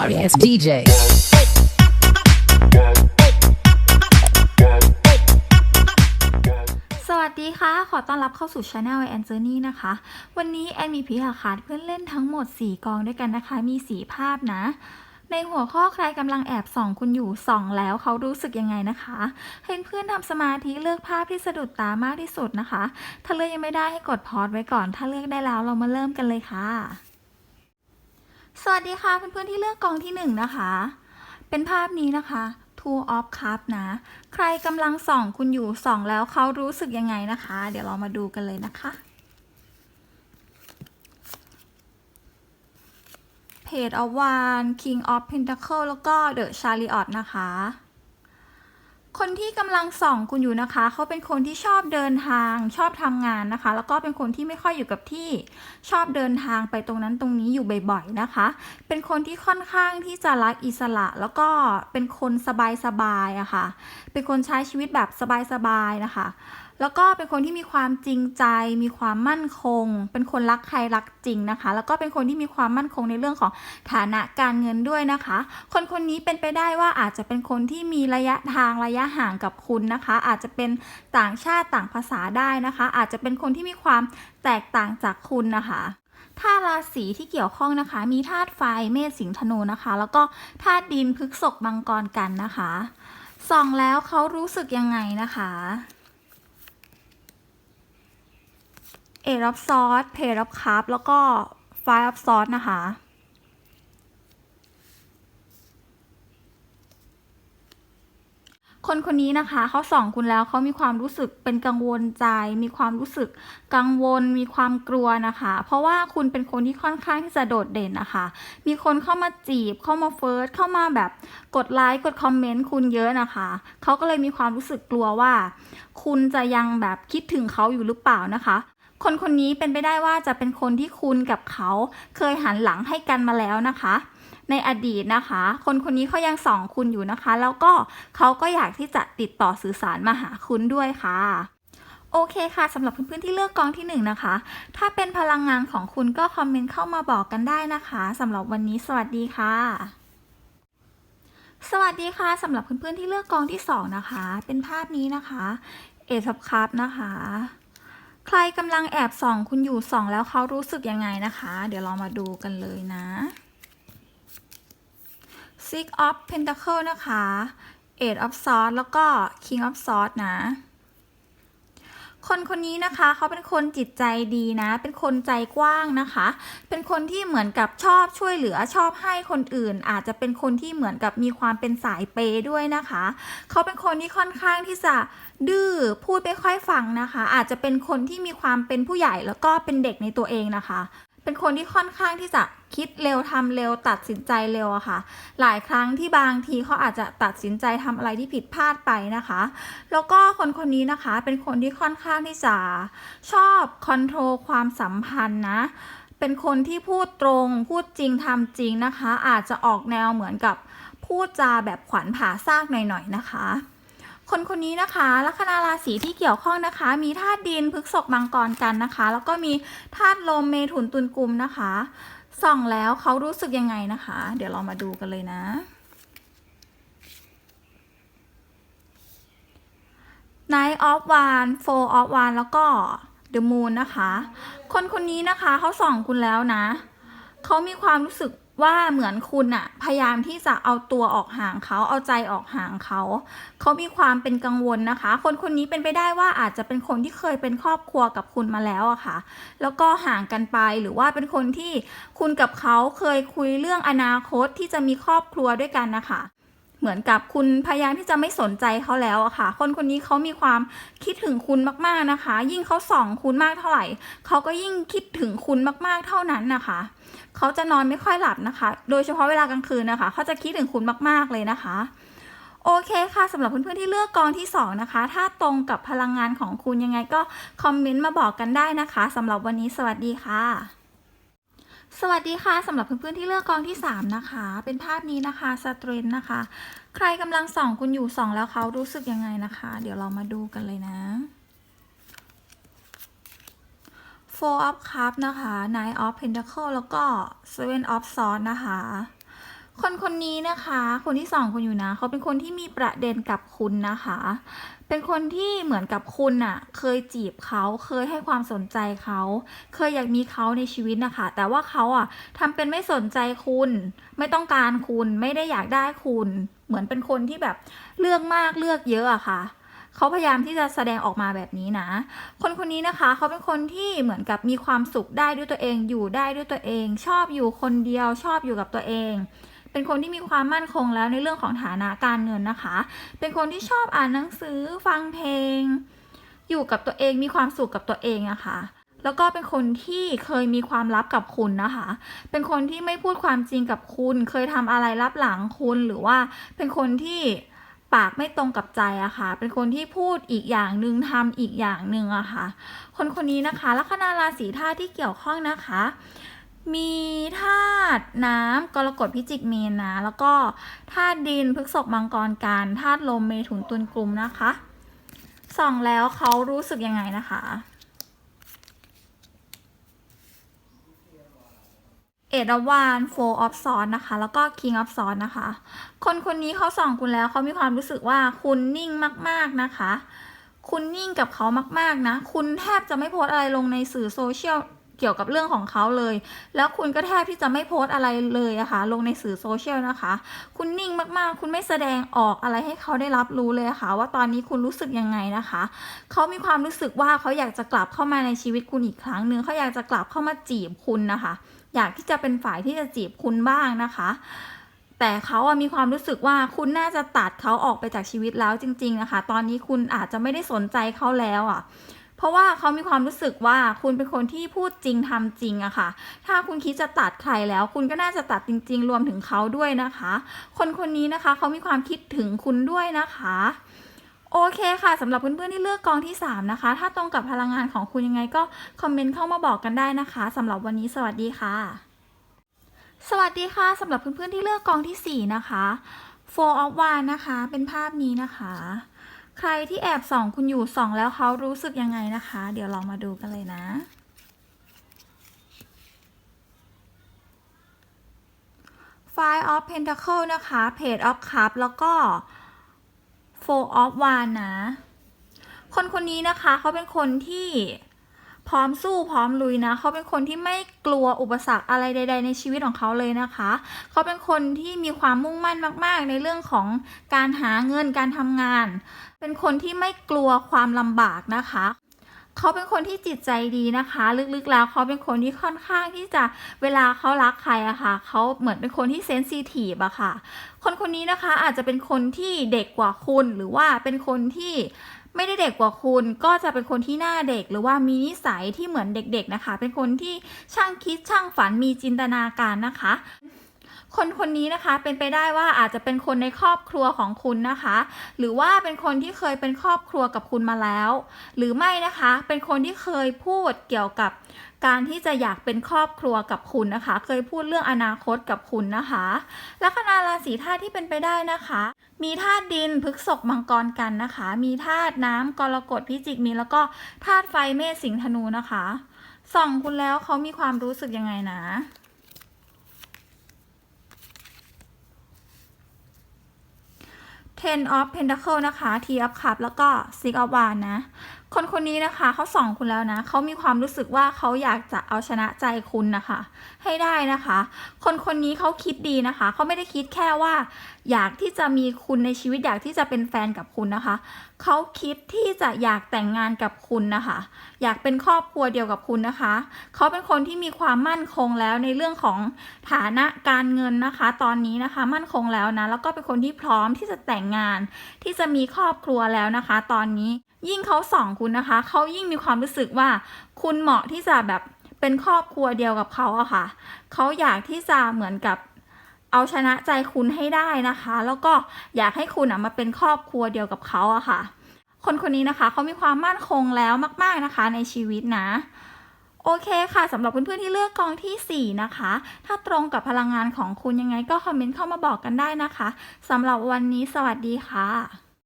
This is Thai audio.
sorry ass DJ. สวัสดีค่ะ ขอต้อนรับเข้าสู่ช anel แอนเจอร์นี่นะคะ วันนี้แอนมีพิหาคาร์ดเพื่อนเล่นทั้งหมด 4 กองด้วยกันนะคะ มี 4 ภาพนะ ในหัวข้อใครกำลังแอบส่องคุณอยู่ส่องแล้วเขารู้สึกยังไงนะคะให้เพื่อนทำสมาธิเลือกภาพที่สะดุดตามากที่สุดนะคะ ถ้าเลือกยังไม่ได้ให้กดพอสไว้ก่อน ถ้าเลือกได้แล้วเรามาเริ่มกันเลยค่ะ สวัสดีค่ะเพื่อนๆที่เลือกกองที่หนึ่งนะคะ เป็นภาพนี้นะคะ Two of Cup นะ ใครกำลังส่องคุณอยู่ส่องแล้วเขารู้สึกยังไงนะคะ เดี๋ยวเรามาดูกันเลยนะคะ Page of Wands King of Pentacle แล้วก็ The Chariot นะคะ คนที่กำลังส่องคุณอยู่นะคะ เขาเป็นคนที่ชอบเดินทางชอบทำงานนะคะ แล้วก็เป็นคนที่ไม่ค่อยอยู่กับที่ชอบเดินทางไปตรงนั้นตรงนี้อยู่บ่อยๆนะคะ เป็นคนที่ค่อนข้างที่จะรักอิสระ แล้วก็เป็นคนสบายๆอะค่ะ เป็นคนใช้ชีวิตแบบสบายๆนะคะ แล้วก็เป็นคนที่มีความจริงใจ มีความมั่นคง เป็นคนรักใครรักจริงนะคะ แล้วก็เป็นคนที่มีความมั่นคงในเรื่องของฐานะการเงินด้วยนะคะ คนคนนี้เป็นไปได้ว่าอาจจะเป็นคนที่มีระยะทางระยะห่างกับคุณนะคะ อาจจะเป็นต่างชาติต่างภาษาได้นะคะ อาจจะเป็นคนที่มีความแตกต่างจากคุณนะคะธาตุราศีที่เกี่ยวข้องนะคะ มีธาตุไฟเมษสิงห์ธนูนะคะ แล้วก็ธาตุดินพฤกษภมังกรกันนะคะส่องแล้วเขารู้สึกยังไงนะคะ เอรับซอสเพรับคัพแล้วก็ไฟรับซอสนะคะ คนคนนี้นะคะเขาส่องคุณแล้วเขามีความรู้สึกเป็นกังวลใจ มีความรู้สึกกังวล มีความกลัวนะคะ เพราะว่าคุณเป็นคนที่ค่อนข้างที่จะโดดเด่นนะคะ มีคนเข้ามาจีบเข้ามาเฟิร์สเข้ามาแบบกดไลค์กดคอมเมนต์คุณเยอะนะคะเขาก็เลยมีความรู้สึกกลัวว่า คุณจะยังแบบคิดถึงเขาอยู่หรือเปล่านะคะ คนคนนี้เป็นไปได้ว่าจะเป็นคนที่คุณกับเขาเคยหันหลังให้กันมาแล้วนะคะ ในอดีตนะคะ คนคนนี้เขายังส่องคุณอยู่นะคะ แล้วก็เขาก็อยากที่จะติดต่อสื่อสารมาหาคุณด้วยค่ะโอเคค่ะสำหรับเพื่อนๆที่เลือกกองที่หนึ่งนะคะ ถ้าเป็นพลังงานของคุณก็คอมเมนต์เข้ามาบอกกันได้นะคะสำหรับวันนี้สวัสดีค่ะ สวัสดีค่ะสำหรับเพื่อนๆที่เลือกกองที่สองนะคะ เป็นภาพนี้นะคะ เอทับคัพนะคะ ใครกำลังแอบส่องคุณอยู่ส่องแล้วเขารู้สึกยังไงนะคะ เดี๋ยวเรามาดูกันเลยนะ Six of Pentacle นะคะ Eight of Swords แล้วก็ King of Swords นะ คนคนนี้นะคะเขาเป็นคนจิตใจดีนะ เป็นคนใจกว้างนะคะ เป็นคนที่เหมือนกับชอบช่วยเหลือชอบให้คนอื่น อาจจะเป็นคนที่เหมือนกับมีความเป็นสายเปย์ด้วยนะคะเขาเป็นคนที่ค่อนข้างที่จะดื้อพูดไม่ค่อยฟังนะคะ อาจจะเป็นคนที่มีความเป็นผู้ใหญ่แล้วก็เป็นเด็กในตัวเองนะคะ เป็นคนที่ค่อนข้างที่จะคิดเร็วทำเร็วตัดสินใจเร็วอะค่ะ หลายครั้งที่บางทีเขาอาจจะตัดสินใจทำอะไรที่ผิดพลาดไปนะคะ แล้วก็คนคนนี้นะคะเป็นคนที่ค่อนข้างที่จะชอบคอนโทรลความสัมพันธ์นะ เป็นคนที่พูดตรงพูดจริงทำจริงนะคะ อาจจะออกแนวเหมือนกับพูดจาแบบขวัญผ่าซากหน่อยๆนะคะ คนคนนี้นะคะ ลัคนาราศีที่เกี่ยวข้องนะคะ มีธาตุดินพฤกษกมังกรกันนะคะ แล้วก็มีธาตุลมเมถุนตุลกุมนะคะ ส่องแล้วเขารู้สึกยังไงนะคะ เดี๋ยวเรามาดูกันเลยนะ Night of One Four of One แล้วก็ The Moon นะคะ คนคนนี้นะคะเขาส่องคุณแล้วนะ เขามีความรู้สึก ว่าเหมือนคุณอะพยายามที่จะเอาตัวออกห่างเขาเอาใจออกห่างเขา เขามีความเป็นกังวลนะคะ คนคนนี้เป็นไปได้ว่าอาจจะเป็นคนที่เคยเป็นครอบครัวกับคุณมาแล้วอะค่ะ แล้วก็ห่างกันไปหรือว่าเป็นคนที่คุณกับเขาเคยคุยเรื่องอนาคตที่จะมีครอบครัวด้วยกันนะคะ เหมือนกับคุณพยายามที่จะไม่สนใจเขาแล้วอะค่ะ คนคนนี้เขามีความคิดถึงคุณมากๆนะคะ ยิ่งเขาส่องคุณมากเท่าไหร่เขาก็ยิ่งคิดถึงคุณมากๆเท่านั้นนะคะเขาจะนอนไม่ค่อยหลับนะคะ โดยเฉพาะเวลากลางคืนนะคะเขาจะคิดถึงคุณมากๆเลยนะคะโอเคค่ะสำหรับเพื่อนๆที่เลือกกองที่สองนะคะ ถ้าตรงกับพลังงานของคุณยังไงก็คอมเมนต์มาบอกกันได้นะคะสำหรับวันนี้สวัสดีค่ะ สวัสดีค่ะสำหรับเพื่อนๆที่เลือกกองที่ 3 นะคะ เป็นภาพนี้นะคะสตรีนนะคะ ใครกำลังส่องคุณอยู่ส่องแล้วเขารู้สึกยังไงนะคะ เดี๋ยวเรามาดูกันเลยนะ Four of Cup นะคะ Nine of Pentacle แล้วก็ Seven of Swords นะคะ คนคนนี้นะคะ คนที่สองคุณอยู่นะ เขาเป็นคนที่มีประเด็นกับคุณนะคะ เป็นคนที่เหมือนกับคุณน่ะเคยจีบเขาเคยให้ความสนใจเขา เคยอยากมีเขาในชีวิตนะคะ แต่ว่าเขาอะทำเป็นไม่สนใจคุณ ไม่ต้องการคุณไม่ได้อยากได้คุณ เหมือนเป็นคนที่แบบเลือกมากเลือกเยอะอะค่ะเขาพยายามที่จะแสดงออกมาแบบนี้นะ คนคนนี้นะคะ เขาเป็นคนที่เหมือนกับมีความสุขได้ด้วยตัวเอง อยู่ได้ด้วยตัวเอง ชอบอยู่คนเดียว ชอบอยู่กับตัวเอง เป็นคนที่มีความมั่นคงแล้วในเรื่องของฐานะการเงินนะคะ เป็นคนที่ชอบอ่านหนังสือฟังเพลง อยู่กับตัวเองมีความสุขกับตัวเองอะค่ะแล้วก็เป็นคนที่เคยมีความลับกับคุณนะคะ เป็นคนที่ไม่พูดความจริงกับคุณ เคยทำอะไรลับหลังคุณ หรือว่าเป็นคนที่ปากไม่ตรงกับใจอะค่ะ เป็นคนที่พูดอีกอย่างหนึ่งทำอีกอย่างหนึ่งอะค่ะ คนคนนี้นะคะ ลัคนาราศีธาตุที่เกี่ยวข้องนะคะ มีธาตุน้ำกรกฎพิจิกเมนนะ แล้วก็ธาตุดินพฤกษภมังกรการธาตุลมเมถุนตุลกลุ่มนะคะส่องแล้วเขารู้สึกยังไงนะคะ เอ็ดวานโฟออฟซอนนะคะ แล้วก็คิงออฟซอนนะคะ คนคนนี้เขาส่องคุณแล้วเขามีความรู้สึกว่าคุณนิ่งมาก ๆนะคะ คุณนิ่งกับเขามาก ๆ นะ คุณแทบจะไม่โพสอะไรลงในสื่อโซเชียล เกี่ยวกับเรื่องของเขาเลย แล้วคุณก็แทบที่จะไม่โพสต์อะไรเลยอะคะ่ะลงในสื่อโซเชียลนะคะ คุณนิ่งมากๆ คุณไม่แสดงออกอะไรให้เขาได้รับรู้เลยะคะ่ะ ว่าตอนนี้คุณรู้สึกยังไงนะคะ เขามีความรู้สึกว่าเขาอยากจะกลับเข้ามาในชีวิตคุณอีกครั้งหนึ่งเขาอยากจะกลับเข้ามาจีบคุณนะคะ อยากที่จะเป็นฝ่ายที่จะจีบคุณบ้างนะคะแต่เขาอะมีความรู้สึกว่าคุณน่าจะตัดเขาออกไปจากชีวิตแล้วจริง ๆ นะคะ ตอนนี้คุณอาจจะไม่ได้สนใจเขาแล้วอะ เพราะว่าเขามีความรู้สึกว่าคุณเป็นคนที่พูดจริงทำจริงอะค่ะ ถ้าคุณคิดจะตัดใครแล้ว คุณก็น่าจะตัดจริง ๆ รวมถึงเขาด้วยนะคะ คนคนนี้นะคะเขามีความคิดถึงคุณด้วยนะคะโอเคค่ะสำหรับเพื่อนๆที่เลือกกองที่ 3 นะคะ ถ้าตรงกับพลังงานของคุณยังไงก็คอมเมนต์เข้ามาบอกกันได้นะคะสำหรับวันนี้สวัสดีค่ะ สวัสดีค่ะสำหรับเพื่อนๆที่เลือกกองที่ 4 นะคะ Four of Wands นะคะ เป็นภาพนี้นะคะ ใครที่แอบส่องคุณอยู่ส่องแล้วเขารู้สึกยังไงนะคะ เดี๋ยวเรามาดูกันเลยนะ Five of Pentacle นะคะ Page of Cup แล้วก็ Four of w a n d นะ คนคนนี้นะคะเขาเป็นคนที่ พร้อมสู้พร้อมลุยนะ เขาเป็นคนที่ไม่กลัวอุปสรรคอะไรใด ๆ ในชีวิตของเขาเลยนะคะ เขาเป็นคนที่มีความมุ่งมั่นมาก ๆ ในเรื่องของการหาเงินการทำงาน เป็นคนที่ไม่กลัวความลำบากนะคะเขาเป็นคนที่จิตใจดีนะคะ ลึกๆแล้วเขาเป็นคนที่ค่อนข้างที่จะเวลาเขารักใครอะค่ะเขาเหมือนเป็นคนที่เซนซิทีฟอะค่ะ คนคนนี้นะคะอาจจะเป็นคนที่เด็กกว่าคุณหรือว่าเป็นคนที่ ไม่ได้เด็กกว่าคุณก็จะเป็นคนที่หน้าเด็ก หรือว่ามีนิสัยที่เหมือนเด็กๆนะคะ เป็นคนที่ช่างคิดช่างฝันมีจินตนาการนะคะ คนคนนี้นะคะเป็นไปได้ว่าอาจจะเป็นคนในครอบครัวของคุณนะคะ หรือว่าเป็นคนที่เคยเป็นครอบครัวกับคุณมาแล้ว หรือไม่นะคะ เป็นคนที่เคยพูดเกี่ยวกับ การที่จะอยากเป็นครอบครัวกับคุณนะคะ เคยพูดเรื่องอนาคตกับคุณนะคะลัคนาราศีธาตุที่เป็นไปได้นะคะ มีธาตุดินพฤกษกมังกรกันนะคะ มีธาตุน้ำกรกฎพิจิกมีแล้วก็ธาตุไฟเมษสิงห์ธนูนะคะส่องคุณแล้วเขามีความรู้สึกยังไงนะ Ten of Pentacle นะคะ T of Cup แล้วก็ Six of Wands นะ คนคนนี้นะคะเขาส่องคุณแล้วนะเขามีความรู้สึกว่าเขาอยากจะเอาชนะใจคุณนะคะ ให้ได้นะคะ คนคนนี้เขาคิดดีนะคะเขาไม่ได้คิดแค่ว่า อยากที่จะมีคุณในชีวิตอยากที่จะเป็นแฟนกับคุณนะคะ เขาคิดที่จะอยากแต่งงานกับคุณนะคะ อยากเป็นครอบครัวเดียวกับคุณนะคะ เขาเป็นคนที่มีความมั่นคงแล้วในเรื่องของฐานะการเงินนะคะ ตอนนี้นะคะมั่นคงแล้วนะ แล้วก็เป็นคนที่พร้อมที่จะแต่งงาน ที่จะมีครอบครัวแล้วนะคะ ตอนนี้ยิ่งเขาส่องคุณนะคะ เขายิ่งมีความรู้สึกว่า คุณเหมาะที่จะแบบเป็นครอบครัวเดียวกับเขาอะค่ะ เขาอยากที่จะเหมือนกับ เอาชนะใจคุณให้ได้นะคะ แล้วก็อยากให้คุณอะมาเป็นครอบครัวเดียวกับเขาอะค่ะ คนคนนี้นะคะเขามีความมั่นคงแล้วมาก ๆนะคะในชีวิตนะโอเคค่ะสำหรับเพื่อนๆที่เลือกกองทีสี่4 นะคะ ถ้าตรงกับพลังงานของคุณยังไงก็คอมเมนต์เข้ามาบอกกันได้นะคะสำหรับวันนี้สวัสดีค่ะ